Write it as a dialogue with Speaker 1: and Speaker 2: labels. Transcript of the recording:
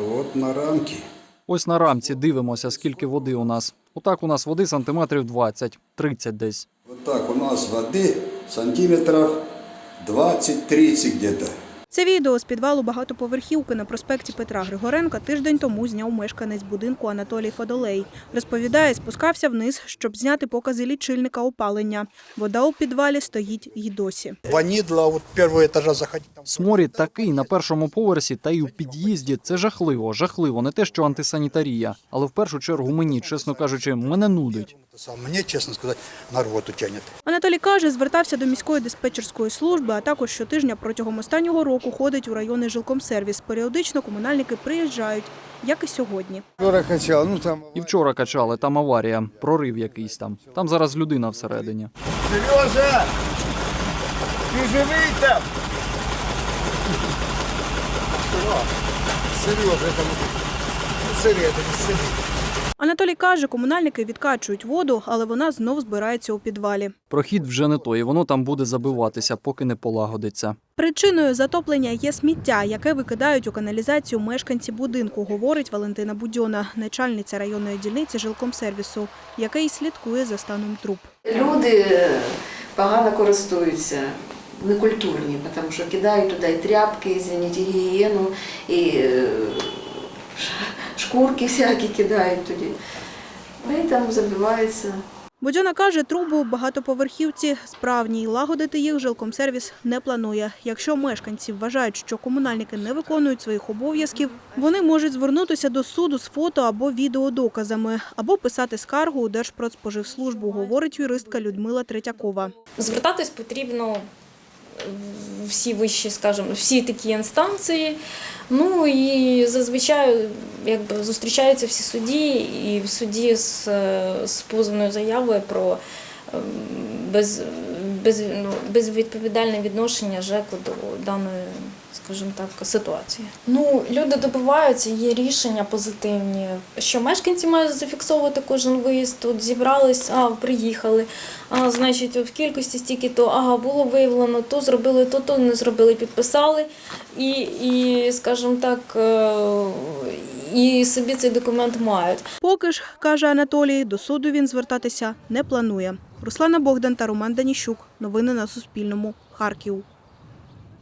Speaker 1: От на рамці.
Speaker 2: Ось на рамці дивимося, скільки води у нас. Отак у нас води сантиметрів 20, 30 десь.
Speaker 1: Отак у нас води сантиметрів 20-30 где-то.
Speaker 3: Це відео з підвалу багатоповерхівки на проспекті Петра Григоренка тиждень тому зняв мешканець будинку Анатолій Фадолей. Розповідає, спускався вниз, щоб зняти покази лічильника опалення. Вода у підвалі стоїть й досі.
Speaker 4: Ванидла, вот первого этажа заходить.
Speaker 2: Сморід такий на першому поверсі та й у під'їзді. Це жахливо, жахливо. Не те, що антисанітарія, але в першу чергу мені, чесно кажучи, мене нудить.
Speaker 4: мне, честно сказать, на рвоту тянет.
Speaker 3: Анатолій каже, звертався до міської диспетчерської служби, а також щотижня протягом останнього року ходить у районний жилкомсервіс. Періодично комунальники приїжджають, як і сьогодні.
Speaker 5: Вчора качав, ну там
Speaker 2: І вчора качали, там аварія, прорив якийсь там. Там зараз людина всередині.
Speaker 5: Сережа! Ти живий там? Сережа, там всередині сидить.
Speaker 3: Анатолій каже, комунальники відкачують воду, але вона знов збирається у підвалі.
Speaker 2: Прохід вже не той, і воно там буде забиватися, поки не полагодиться.
Speaker 3: Причиною затоплення є сміття, яке викидають у каналізацію мешканці будинку, говорить Валентина Будьона, начальниця районної дільниці жилкомсервісу, який слідкує за станом труб.
Speaker 6: Люди погано користуються, некультурні, тому що кидають туди і тряпки, і гігієну, і е, шкурки всякі кидають туди. Ну, І там забивається.
Speaker 3: Будьона каже, труби у багатоповерхівці справні і лагодити їх жилкомсервіс не планує. Якщо мешканці вважають, що комунальники не виконують своїх обов'язків, вони можуть звернутися до суду з фото або відеодоказами, або писати скаргу у Держпродспоживслужбу, говорить юристка Людмила Третьякова.
Speaker 7: Звертатись потрібно всі вищі, скажімо, всі такі інстанції. Ну і зазвичай якби, зустрічаються всі судді, і в суді з, е, з позовною заявою про ем, без, без, ну, безвідповідальне відношення ЖЕКу до даної, скажімо так, ситуації. Ну, люди добиваються, є рішення позитивні, що мешканці мають зафіксовувати кожен виїзд. Тут зібрались, а приїхали. А значить, в кількості стільки то ага, було виявлено, то зробили, то то не зробили, підписали. І, і скажімо так, е, і собі цей документ мають.
Speaker 3: Поки ж, каже Анатолій, до суду він звертатися не планує. Руслана Богдан та Роман Даніщук. Новини на Суспільному. Харків.